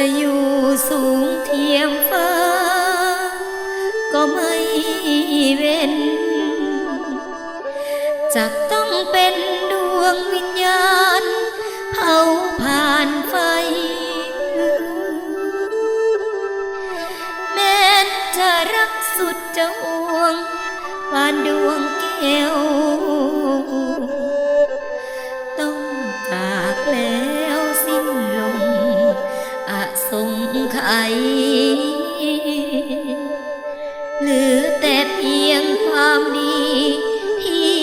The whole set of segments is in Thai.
จะอยู่สูงเทียมฟ้า ก็ไม่เว้นจักต้องเป็นดวงวิญญาณเผาผ่านไฟ แม้จะรักสุดจะห่วงผ่านดวงแก้ว เหรือแต่เพียงความดีที่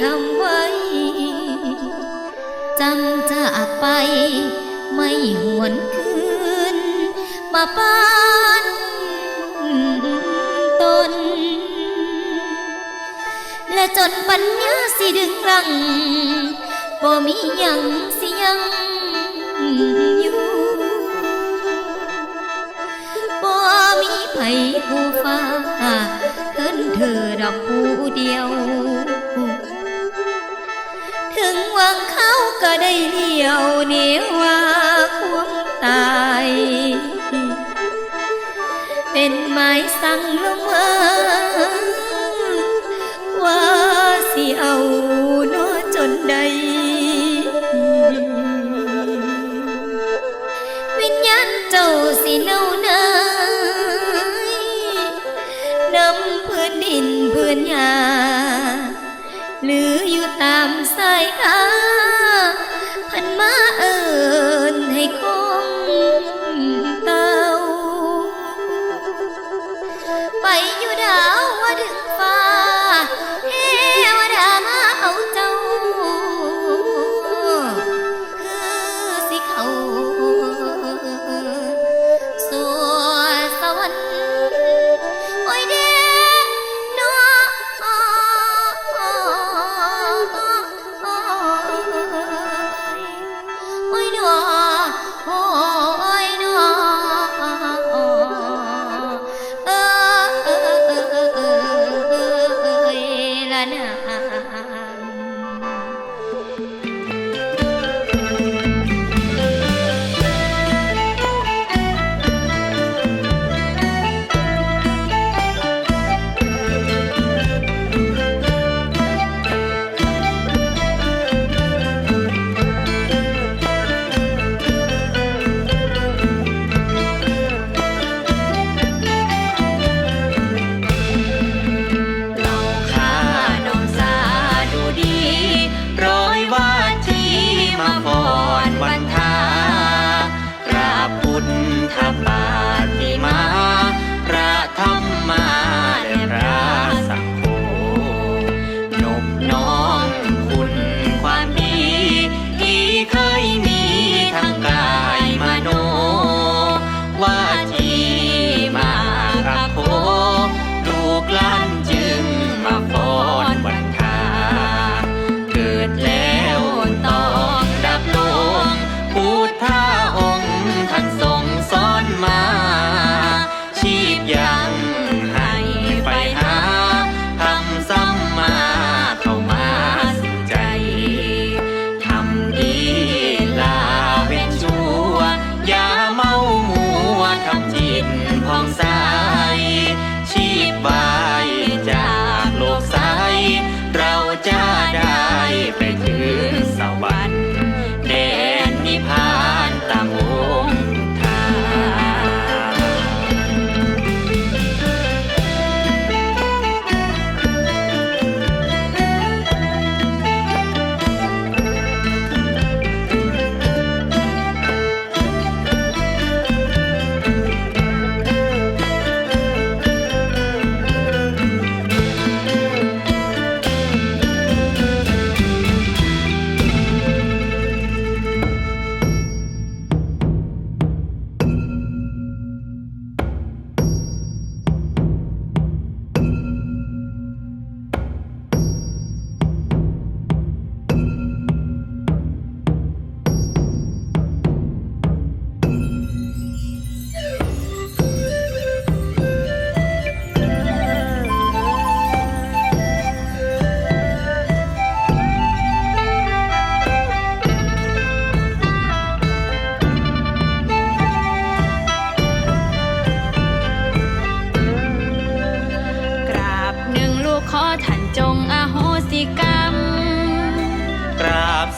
ทำไว้จังจากไปไม่หวนคืน มาปานตน และจนปัญญาสิดึงรังบ่มียัง ให้ผู้ฟ้าเพิ่นเธอดอกผู้เดียว ถึงวังเขาก็ได้เลี้ยวเนียวว่าควมตาย เป็นไม้สั่งลงมา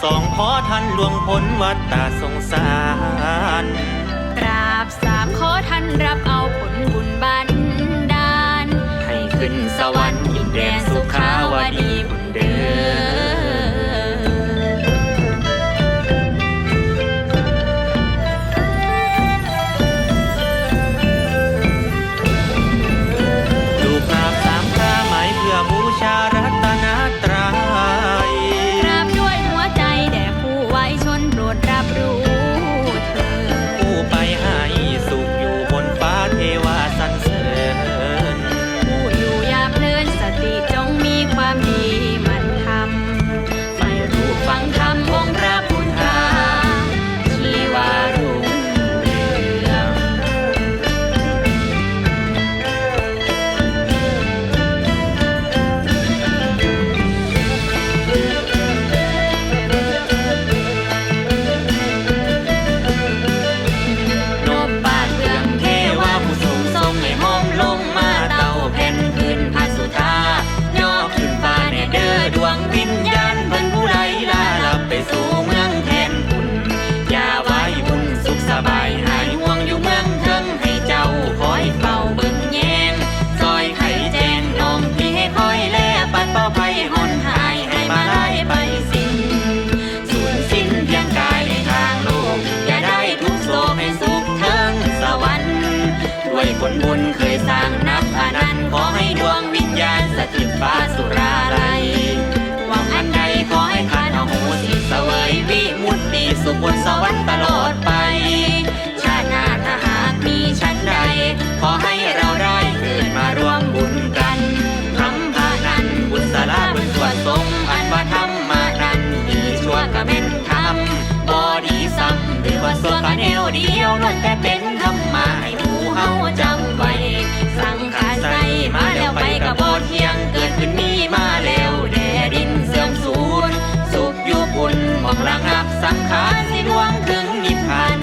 สองขอท่านหลวงพ้นวัฏตาสงสารกราบสามขอท่านรับเอาผลบุญบันดาลให้ขึ้นสวรรค์ดินแดนสุขาวดีบุญเด้อ ผลบุญเคยสร้างนับอนันต์ขอให้ดวงวิญญาณสถิตฟ้าสุราลัยหวังอันใดขอให้ทานอโหสิเสวยวิมุตติสุขบนสวรรค์ตลอดไป ชาติหน้าถ้าหากมีชั้นใด ขอให้เราได้เกิดมาร่วมบุญกันพรำพานันบุญสาราบุญสวดทรงอันว่าธรมานันดีชั่วก็เป็นธรรมบอดีซ้ำหรือว่าสัวกะแนวเดียวล้วนแต่เป็น วงระงับสังขารสิดวงถึงนิพพาน